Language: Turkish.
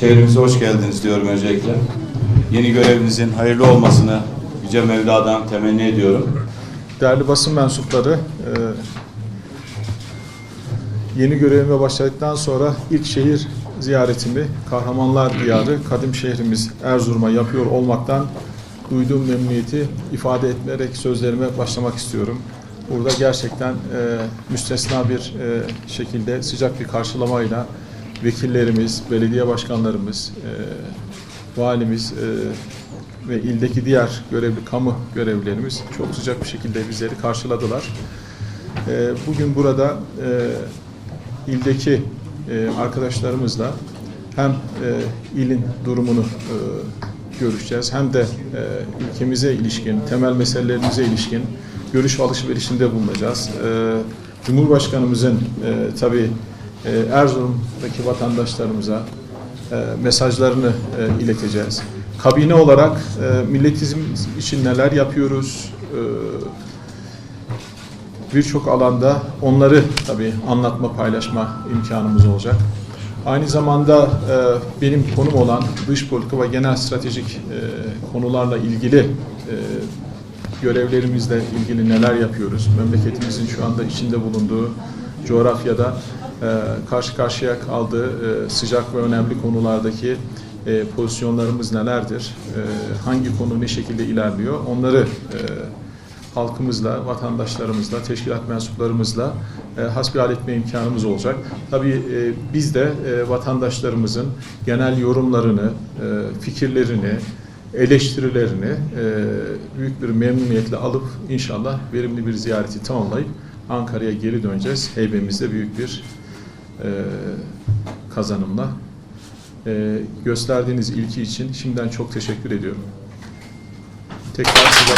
Şehrimize hoş geldiniz diyorum öncelikle. Yeni görevinizin hayırlı olmasını Yüce Mevla'dan temenni ediyorum. Değerli basın mensupları, e, yeni görevime başladıktan sonra ilk şehir ziyaretimi Kahramanlar Diyarı, kadim şehrimiz Erzurum'a yapıyor olmaktan duyduğum memnuniyeti ifade etmeyerek sözlerime başlamak istiyorum. Burada gerçekten e, müstesna bir e, şekilde sıcak bir karşılamayla vekillerimiz, belediye başkanlarımız, e, valimiz e, ve ildeki diğer görevli kamu görevlilerimiz çok sıcak bir şekilde bizleri karşıladılar. E, bugün burada e, ildeki e, arkadaşlarımızla hem e, ilin durumunu e, görüşeceğiz hem de e, ülkemize ilişkin, temel meselelerimize ilişkin görüş alışverişinde bulunacağız. E, Cumhurbaşkanımızın e, tabii Erzurum'daki vatandaşlarımıza e, mesajlarını e, ileteceğiz. Kabine olarak e, milletizm için neler yapıyoruz? Birçok alanda onları tabii anlatma, paylaşma imkanımız olacak. Aynı zamanda benim konum olan dış politika ve genel stratejik konularla ilgili görevlerimizle ilgili neler yapıyoruz? Memleketimizin şu anda içinde bulunduğu coğrafyada karşı karşıya kaldığı e, sıcak ve önemli konulardaki e, pozisyonlarımız nelerdir? E, hangi konu ne şekilde ilerliyor? Onları halkımızla, vatandaşlarımızla, teşkilat mensuplarımızla e, hasbihal etme imkanımız olacak. Tabii biz de vatandaşlarımızın genel yorumlarını, fikirlerini, eleştirilerini büyük bir memnuniyetle alıp inşallah verimli bir ziyareti tamamlayıp Ankara'ya geri döneceğiz. Heybemizde büyük bir e, kazanımla. E, gösterdiğiniz ilki için şimdiden çok teşekkür ediyorum. Tekrar size